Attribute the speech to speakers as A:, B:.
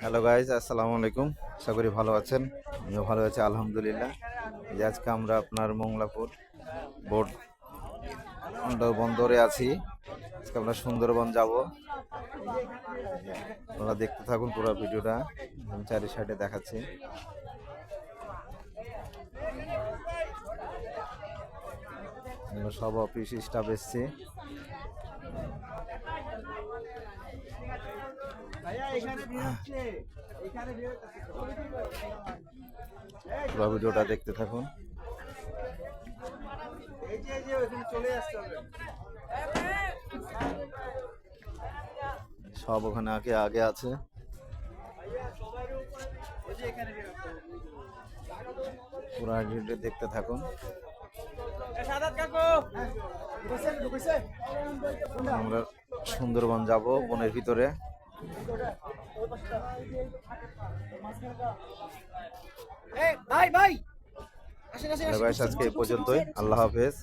A: Hello guys আসসালামু আলাইকুম আশা করি ভালো আছেন। আমিও ভালো আছি, আলহামদুলিল্লাহ। যে আজকে আমরা আপনার মংলাপুর বোট বন্দর- আছি। আজকে আমরা সুন্দরবন যাব। আপনারা দেখতে থাকুন পুরো ভিডিওটা। আমি চারি সাইডে দেখাচ্ছি। আমরা সব অফিস স্টাফ এসছি। পুরো ভিডিওটা দেখতে থাকুন। সব ওখানে আগে আগে আছে। পুরো ভিডিও দেখতে থাকুন। আমরা সুন্দরবন যাব বনের ভিতরে।
B: ভাই ভাই। আসেন আসেন
A: আজকে এই পর্যন্তই। আল্লাহ হাফেজ।